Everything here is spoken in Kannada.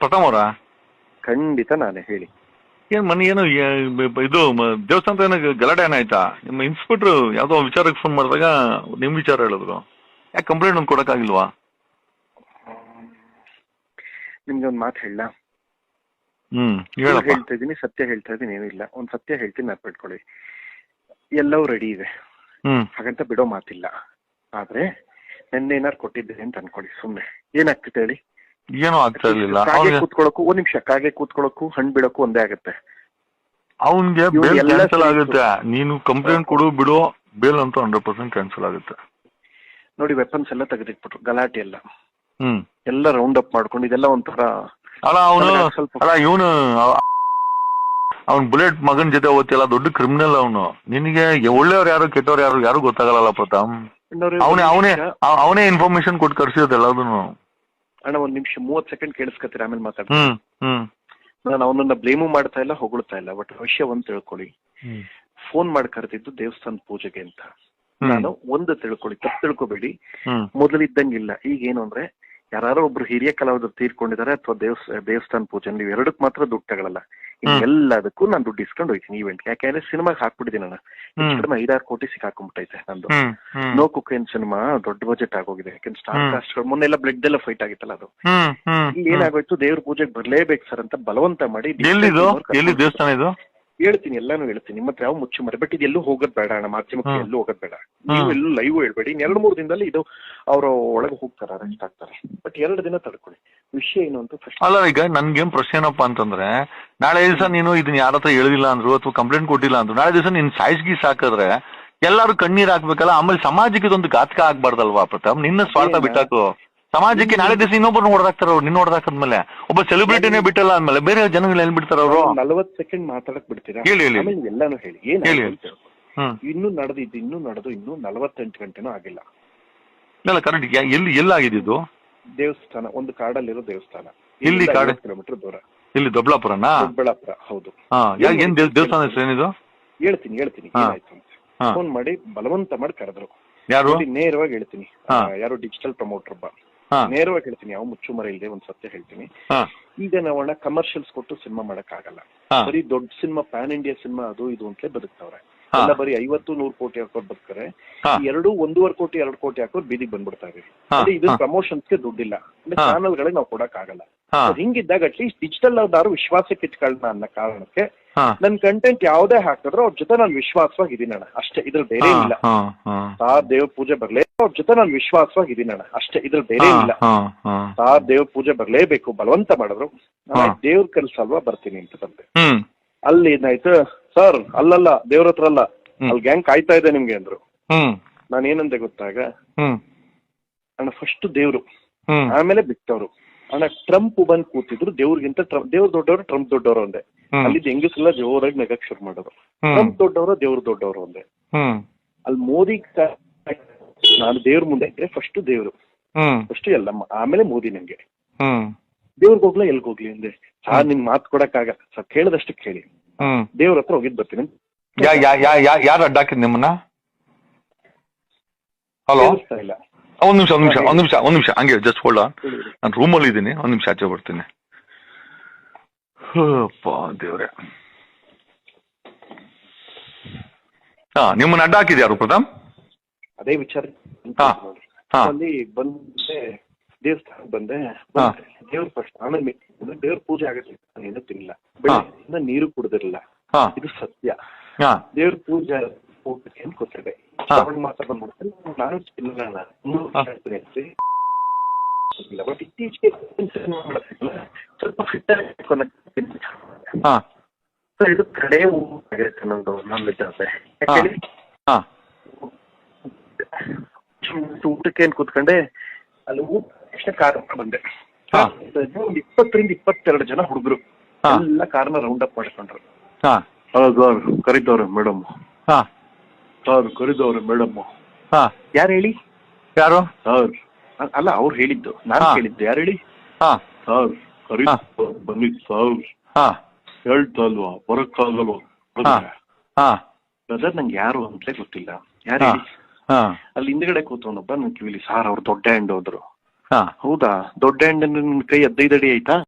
ಪ್ರಥಮ್ ಅವರಾ ಖಂಡಿತ ನಾನೇ ಹೇಳಿ. ಏನ್ ಮನೆ ಏನು ಏ- ಬ- ಇದು ಮ- ದೇವಸ್ಥಾನದ ಏನೋ ಗಲಾಟೆ ಏನಾಯ್ತಾ ನಿಮ್ಮ ಇನ್ಸ್ಪೆಕ್ಟ್ರು ಯಾವ್ದೋ ವಿಚಾರಕ್ಕೆ ಫೋನ್ ಮಾಡಿದಾಗ ನಿಮ್ ವಿಚಾರ ಹೇಳಿದ್ರು ಯಾಕೆ ಕಂಪ್ಲೇಂಟ್ ಒಂದು ಕೊಡಕ್ಕಾಗಿಲ್ವಾ? ನಿಮ್ಗೆ ಒಂದು ಮಾತು ಹೇಳ ಹ್ಮ್ ಹೇಳಪ್ಪ. ಹೇಳ್ತಾ ಇದೀನಿ ಸತ್ಯ ಹೇಳ್ತಾ ಇದೀನಿ ಏನಿಲ್ಲ ಒಂದ್ ಸತ್ಯ ಹೇಳ್ತೀನಿ ನೆನ್ಪಿಟ್ಕೊಳ್ಳಿ ಎಲ್ಲವೂ ರೆಡಿ ಇದೆ. ಹ್ಮ್. ಹಾಗಂತ ಬಿಡೋ ಮಾತಿಲ್ಲ. ಆದ್ರೆ ನೆನ್ನೆ ಏನಾರು ಕೊಟ್ಟಿದ್ದೆ ಅಂತ ಅನ್ಕೊಳ್ಳಿ ಸುಮ್ನೆ. ಏನಾಗ್ತಿದೆ ಹೇಳಿ? ಏನೂ ಆಗ್ತಾ ಇರ್ಲಿಲ್ಲ. ಕಾಗೆ ಕೂತ್ಕೊಳ್ಳೋಕು ಒಂದ್ ನಿಮಿಷ ಕಾಗೆ ಕೂತ್ಕೊಳ್ಳೋಕು ಹಣ್ಣು ಬಿಡೋಕು ಒಂದೇ ಆಗುತ್ತೆ. ಅವನ್ಗೆ ಬೇಲ್ ಕ್ಯಾನ್ಸಲ್ ಆಗುತ್ತೆ. ನೀನು ಕಂಪ್ಲೇಂಟ್ ಕೊಡು ಬಿಡು ಬೇಲ್ ಅಂತೂ ಹಂಡ್ರೆಡ್ ಪರ್ಸೆಂಟ್ ಕ್ಯಾನ್ಸಲ್ ಆಗುತ್ತೆ. ನೋಡಿ ವೆಪನ್ಸ್ ಎಲ್ಲ ತೆಗೆದಿಟ್ಬಿಟ್ರು ಗಲಾಟೆ ಎಲ್ಲ. ಹ್ಮ್. ಎಲ್ಲ ರೌಂಡ್ ಅಪ್ ಮಾಡ್ಕೊಂಡು ಇದೆಲ್ಲ ಒಂಥರ ಅಲ್ಲ ಅವನು ಸ್ವಲ್ಪ- ಅಲ್ಲ ಇವನು ಅವ್ನ್ ಬುಲೆಟ್ ಮಗನ್ ಜೊತೆ ಓದ್ತಿಲ್ಲ ದೊಡ್ಡ ಕ್ರಿಮಿನಲ್ ಅವನು. ನಿನಗೆ ಒಳ್ಳೆಯವ್ರು ಯಾರು ಕೆಟ್ಟವ್ರು ಯಾರು ಯಾರು ಗೊತ್ತಾಗಲ್ಲ ಪ್ರತಾಪ್? ಅವನೇ ಅವನೇ. ಅವನೇ ಇನ್ಫಾರ್ಮೇಶನ್ ಕೊಟ್ಟು ಕರ್ಸಿರೋದು ಎಲ್ಲದನ್ನು ಅಣ್ಣ ಒಂದ್ ನಿಮಿಷ ಮೂವತ್ ಸೆಕೆಂಡ್ ಕೇಳಿಸ್ಕತ್ತೀರ ಆಮೇಲೆ ಮಾತಾಡ್ತೀನಿ. ನಾನು ಅವನನ್ನ ಬ್ಲೇಮು ಮಾಡ್ತಾ ಇಲ್ಲ ಹೊಗಳ್ತಾ ಇಲ್ಲ. ಬಟ್ ವಿಷಯ ಒಂದ್ ತಿಳ್ಕೊಳ್ಳಿ. ಫೋನ್ ಮಾಡಿ ಕರೆದಿದ್ದು ದೇವಸ್ಥಾನ ಪೂಜೆಗೆ ಅಂತ. ನಾನು ಒಂದು ತಿಳ್ಕೊಳ್ಳಿ ತಪ್ಪು ತಿಳ್ಕೊಬೇಡಿ. ಮೊದಲು ಮೊದಲಿದ್ದಂಗಿಲ್ಲ ಈಗ ಏನು ಅಂದ್ರೆ ಯಾರು ಒಬ್ರು ಹಿರಿಯ ಕಲಾವಿದರು ತೀರ್ಕೊಂಡಿದ್ದಾರೆ ಅಥವಾ ದೇವಸ್ ದೇವಸ್ಥಾನ ಪೂಜೆ ನೀವು ಎರಡಕ್ಕೆ ಮಾತ್ರ ದುಡ್ಡು ತಗೊಳಲ್ಲ. ಎಲ್ಲದಕ್ಕೂ ನಾನು ದುಡ್ಡು ಇಸ್ಕೊಂಡು ಹೋಗ್ತೀನಿ ಈವೆಂಟ್ ಯಾಕೆಂದ್ರೆ ಸಿನಿಮಾಗೆ ಹಾಕ್ಬಿಟ್ಟಿದ್ದೀನಿ ನಾನು. ಕಡಿಮೆ ಐದಾರು ಕೋಟಿ ಸಿಕ್ಕಾಕೊಂಡ್ಬಿಟ್ಟೈತೆ ನಂದು. ನೋ ಕುಕ್ ನೋ ಕುಕೇನ್ ಸಿನಿಮಾ ದೊಡ್ಡ ಬಜೆಟ್ ಆಗೋಗಿದೆ. ಯಾಕಂದ್ರೆ ಸ್ಟಾರ್. ಕಾಸ್ಟ್ ಮೊನ್ನೆಲ್ಲ ಬ್ಲಡ್ ಎಲ್ಲ ಫೈಟ್ ಆಗಿತ್ತಲ್ಲ ಅದು. ಇಲ್ಲಿ ಏನಾಗೋಯ್ತು? ದೇವ್ರ ಪೂಜೆಗೆ ಬರ್ಲೇಬೇಕು ಸರ್ ಅಂತ ಬಲವಂತ ಮಾಡಿ ದೇವಸ್ಥಾನ ಇದು? ಹೇಳ್ತೀನಿ ಎಲ್ಲಾನು ಹೇಳ್ತೀನಿ. ನಿಮ್ಮ ಹತ್ರ ಯಾವ ಮುಚ್ಚು ಮಾಡಿ ಬಟ್ ಇದು ಎಲ್ಲೂ ಹೋಗೋದ್ ಬೇಡ ಅಣ್ಣ ಮಾಧ್ಯಮಕ್ಕೆ. ಎಲ್ಲೂ ಹೋಗೋದ್ ಬೇಡ. ನೀವು ಎಲ್ಲೂ ಲೈವ್ ಹೇಳ್ಬೇಡಿ. ಎರಡು ಮೂರು ದಿನದಲ್ಲಿ ಇದು ಅವ್ರ ಒಳಗೆ ಹೋಗ್ತಾರೆ ಅರೆಸ್ಟ್ ಆಗ್ತಾರೆ. ಬಟ್ ಎರಡು ದಿನ ತಡ್ಕೊಳ್ಳಿ. ವಿಷಯ ಏನು ಅಂತ ಫಸ್ಟ್ ಅಲ್ಲ ಈಗ ನನ್ಗೇನ್ ಪ್ರಶ್ನೆ ಏನಪ್ಪ ಅಂತಂದ್ರೆ ನಾಳೆ ದಿವಸ ನೀನು ಇದನ್ನ ಯಾರ ಹತ್ರ ಹೇಳಿಲ್ಲ ಅಂದ್ರು ಅಥವಾ ಕಂಪ್ಲೇಂಟ್ ಕೊಟ್ಟಿಲ್ಲ ಅಂದ್ರು ನಾಳೆ ದಿವಸ ನೀನ್ ಸಾಯಿಸ್ಗಿ ಸಾಕಿದ್ರೆ ಎಲ್ಲಾರು ಕಣ್ಣೀರ್ ಹಾಕ್ಬೇಕಲ್ಲ ಆಮೇಲೆ ಸಮಾಜಕ್ಕೆ ಇದೊಂದು ಘಾತಕ ಆಗ್ಬಾರ್ದಲ್ವಾ ಪ್ರತಾಪ್? ನಿನ್ನ ಸ್ವಾರ್ಥ? ಬಿಟ್ಟಾಕು. ಸಮಾಜಕ್ಕೆ ನಾಳೆ ದಿವಸ ಇನ್ನೊಬ್ಬರನ್ನ ಹೊಡೆದಾಕ್ತಾರ ಅವ್ರು ನಿನ್ನ ಹೊಡೆದಾಕದ್ಮೇಲೆ ಒಬ್ಬ ಸೆಲೆಬ್ರಿಟಿನೇ ಬಿಟ್ಟಲ್ಲ ಅಂದ್ಮೇಲೆ ಬೇರೆ ಜನಗಳು ಎಲ್ಲಿ ಬಿಡ್ತಾರ ಅವರು? ನಲವತ್ ಸೆಕೆಂಡ್ ಮಾತಾಡಕ್ ಬಿಡ್ತೀರಾ? ಹೇಳಿ, ಹೇಳಿ. ಆಮೇಲೆ ಎಲ್ಲಾನು ಹೇಳಿ. ಏನ್ ಹೇಳಿ. ಹ್ಮ್. ಇನ್ನೂ ನಡೆದಿದ್ದು ಇನ್ನು ನಡೆದು ಇನ್ನು ನಲವತ್ತೆಂಟು ಗಂಟೆನೂ ಆಗಿಲ್ಲ. ಇಲ್ಲ ಕರೆಕ್ಟ್ ಎಲ್ಲಿ ಎಲ್ಲಾಗಿದ್ದು ದೇವಸ್ಥಾನ ಒಂದು ಕಾಡಲ್ಲಿರೋ ದೇವಸ್ಥಾನ. ಇಲ್ಲಿ ಕಾಡು? ಕಿಲೋಮೀಟರ್ ದೂರ. ಇಲ್ಲಿ ದೊಬ್ಲಾಪುರನಾ? ದೊಡ್ಡಬಳ್ಳಾಪುರ ಹೌದು. ಹಾ ಯಾ- ಏನ್ ದೇವ್- ದೇವಸ್ಥಾನ ಹೆಸರು ಏನಿದು? ಹೇಳ್ತೀನಿ ಹೇಳ್ತೀನಿ ಹಾ. ಏನಾಯ್ತು ಅಂತ. ಹಾ. ಫೋನ್ ಮಾಡಿ ಬಲವಂತ ಮಾಡಿ ಕರೆದ್ರು. ಯಾರು? ನೇರವಾಗಿ ಹೇಳ್ತೀನಿ. ಹಾ. ಆ, ಯಾರು ಡಿಜಿಟಲ್ ಪ್ರಮೋಟರ್ ಒಬ್ಬ ಹಾ. ನೇರವಾಗಿ ಹೇಳ್ತೀನಿ ಯಾವ ಮುಚ್ಚುಮರೆ ಇಲ್ಲದೆ ಒಂದ್ ಸತ್ಯ ಹೇಳ್ತೀನಿ. ಹಾ. ಈಗ ನಾವಣ್ಣ ಕಮರ್ಷಿಯಲ್ಸ್ ಕೊಟ್ಟು ಸಿನಿಮಾ ಮಾಡಕ್ ಆಗಲ್ಲ ಹಾ. ಬರೀ ದೊಡ್ಡ ಸಿನಿಮಾ ಪ್ಯಾನ್ ಇಂಡಿಯಾ ಸಿನಿಮಾ ಅದು ಇದು ಅಂತಲೇ ಬದುಕ್ತವ್ರೆ. ಎಲ್ಲ ಬರೀ ಐವತ್ತು ನೂರು ಕೋಟಿ ಹಾಕೋರ್ ಬರ್ತಾರೆ ಎರಡು ಒಂದೂವರೆ ಕೋಟಿ ಎರಡು ಕೋಟಿ ಹಾಕೋರ್ ಬೀದಿಗೆ ಬಂದ್ಬಿಡ್ತಾರೆ ಇದು ಹಾ. ಪ್ರಮೋಷನ್ಸ್ಗೆ ದುಡ್ಡಿಲ್ಲ. ಅಂದ್ರೆ ಚಾನಲ್ ಗಳಿಗೆ ನಾವು ಕೊಡಕ್ ಆಗಲ್ಲ ಹಿಂಗಿದ್ದಾಗ ಅಟ್ಲೀಸ್ಟ್ ಡಿಜಿಟಲ್ ಅವ್ರದಾರು ವಿಶ್ವಾಸಕ್ಕೆ ಇಟ್ಕೊಳ್ಳೋಣ ಅನ್ನೋ ಕಾರಣಕ್ಕೆ ನನ್ ಕಂಟೆಂಟ್ ಯಾವ್ದೇ ಹಾಕಿದ್ರು ಅವ್ರ ಜೊತೆ ನಾನು ವಿಶ್ವಾಸವಾಗಿ ಇದೀನಣ್ಣ ಅಷ್ಟೇ ಇದ್ರ ಬೇರೆ ಇಲ್ಲ. ಆ ದೇವ ಪೂಜೆ ಬರ್ಲೇ ಅವ್ರ ಜೊತೆ ನಾನು ವಿಶ್ವಾಸವಾಗಿ ಇದೀನಣ್ಣ ಅಷ್ಟೇ ಇದ್ರ ಬೇರೆ ಇಲ್ಲ. ಆ ದೇವ ಪೂಜೆ ಬರ್ಲೇಬೇಕು ಬಲವಂತ ಮಾಡಿದ್ರು. ದೇವ್ರ ಕೆಲ್ಸ ಅಲ್ವಾ ಬರ್ತೀನಿ ಅಂತ ಬಂದೆ. ಅಲ್ಲಿ ಏನಾಯ್ತು? ಸರ್ ಅಲ್ಲಲ್ಲ ದೇವ್ರ ಹತ್ರ ಅಲ್ಲ. ಅಲ್ಲಿ ಗ್ಯಾಂಗ್ ಕಾಯ್ತಾ ಇದೆ ನಿಮ್ಗೆ ಅಂದ್ರು. ಹ್ಮ್. ನಾನು ಏನಂದೆ ಗೊತ್ತಾಗ? ಹ್ಮ್. ಅಣ್ಣ ಫಸ್ಟ್ ದೇವ್ರು. ಹ್ಮ್. ಆಮೇಲೆ ಬಿಟ್ಟವ್ರು. ಅಣ್ಣ ಟ್ರಂಪ್ ಬಂದ್ ಕೂತಿದ್ರು ದೇವ್ರಿಗಿಂತ ಟ್ರಂಪ್ ದೇವ್ರ ದೊಡ್ಡವರು ಟ್ರಂಪ್ ದೊಡ್ಡವರು ಒಂದೇ ಅಲ್ಲಿದ್ದ ಹೆಂಗಸೆಲ್ಲ ಜೋರಾಗಿ ನಗಕ್ ಶುರು ಮಾಡೋರು ಟ್ರಂಪ್ ದೊಡ್ಡವರ ದೇವ್ರ ದೊಡ್ಡವರು ಒಂದೇ ಹ್ಮ್. ಅಲ್ಲಿ ಮೋದಿ ನಾನು ದೇವ್ರ ಮುಂದೆ ಇದ್ರೆ ಫಸ್ಟ್ ದೇವ್ರು. ಫಸ್ಟ್ ಎಲ್ಲ ಆಮೇಲೆ ಮೋದಿ ನಂಗೆ. ದೇವ್ರಿಗೆ ಹೋಗ್ಲಾ ಎಲ್ಗ್ ಹೋಗ್ಲಿ ಅಂದೆ. ಆ ನಿನ್ ಮಾತು ಕೊಡಕ್ಕಾಗ ಸರ್ ಕೇಳದಷ್ಟು ಕೇಳಿ. ಹ್ಮ್. ದೇವ್ರ ಹತ್ರ ಹೋಗಿದ್ ಬರ್ತೀನಿ. ಯಾ ಯಾ ಯಾ ಯಾ ಯಾರು ಅಡ್ಡ ಹಾಕಿದ್ ನಿಮ್ಮನ್ನ? ಹಲೋ ಕೇಳಿಸ್ತಾ ಇಲ್ಲ. ಒಂದ್ ನಿಮಿಷ ಒಂದ್ ನಿಮಿಷ ಒಂದ್ ನಿಮಿಷ ಒಂದ್ ನಿಮಿಷ. ಹಂಗೆ ಜಸ್ಟ್ ಹೋಲ್ಡ್ ಆನ್ ನಾನು ರೂಮಲ್ಲಿ ಇದ್ದೀನಿ ಒಂದ್ ನಿಮಿಷ ಆಚೆ ಬರ್ತೀನಿ. ಅಪ್ಪ ದೇವ್ರೆ. ಹಾ ನಿಮ್ಮನ್ನ ಅಡ್ಡ ಹಾಕಿದ್ ಯಾರು ಪ್ರತಾಪ್? ಅದೇ ವಿಚಾರ. ಹಾ. ಹಾ. ಅಲ್ಲಿ ಬಂದೆ ದೇವಸ್ಥಾನಕ್ಕೆ ಬಂದೆ. ದೇವ್ರ ಫಸ್ಟ್ ಆಮೇಲೆ ಮೆ- ದೇವ್ರ ಪೂಜೆ ಆಗುತ್ತೆ. ನಾನು ಏನೂ ತಿನ್ನಿಲ್ಲ. ಬೆಳಗ್ಗೆಯಿಂದ ನೀರು ಕುಡ್ದಿರಲಿಲ್ಲ ಹಾ. ಇದು ಸತ್ಯ. ದೇವ್ರ ಪೂಜೆ ಹೋಗ್ಬೇಕು ಅಂತ ಗೊತ್ತಿದೆ. ಶ್ರಾವಣ ಮಾಸ ನಾನು. ಇಲ್ಲ ಬಟ್ ಇತ್ತೀಚೆಗೆ. ಸ್ವಲ್ಪ ಫಿಟ್ ಇದು ಕಡೆ ಆಗಿರುತ್ತೆ ನಂದು ನಾನ್ ವೆಜ್ ಆದ್ರೆ ಹಾ. ಯಾಕೆ ಹಾ. ಊಟಕ್ಕೆ ಏನ್ ಕೂತ್ಕೊಂಡೆ? ಅಲ್ಲಿ ಊಟ ಕಾರ್ಯಕ್ರಮ ಕಾರ್ ಬಂದೆ. ಇಪ್ಪತ್ತರಿಂದ ಇಪ್ಪತ್ತೆರಡು ಜನ ಹುಡುಗರು. ಎಲ್ಲ ಕಾರ್ನ ರೌಂಡ್ ಅಪ್ ಮಾಡ್ಕೊಂಡ್ರು. ಹಾ. ಸರ್ ಕರಿದವ್ರೆ ಮೇಡಮ್ ಹಾ. ಸರ್ ಕರಿದವ್ರೆ ಮೇಡಮ್ ಹಾ. ಯಾರು ಹೇಳಿ? ಯಾರು? ಸರ್. ಅಲ್ಲ ಅವ್ರು ಹೇಳಿದ್ದು. ನಾನು ಹೇಳಿದ್ದು ಯಾರು ಹೇಳಿ? ಹಾ. ಸರ್ ಕರಿ ಬನ್ನಿ ಸರ್. ಹಾ. ಹೇಳ್ತಾ ಅಲ್ವಾ ಬರಕ್ಕಾಗಲ್ವಾ? ಹಾ. ಬ್ರದರ್ ನಂಗೆ ಯಾರು ಅಂತಲೇ ಗೊತ್ತಿಲ್ಲ. ಯಾರು ಅಲ್ಲಿ ಹಿಂದ್ಗಡೆ ಕೂತವನೊಬ್ಬ ನನ್ ಕಿವಿಲಿ ಸಾರ್ ಅವ್ರು ದೊಡ್ಡ ಹ್ಯಾಂಡ್ ಹೋದ್ರು. ಹಾ. ಹೌದಾ? ದೊಡ್ಡ ಹ್ಯಾಂಡ್ ನಿನ್ ಕೈ ಹದಿನೈದು ಅಡಿ ಆಯ್ತಾ?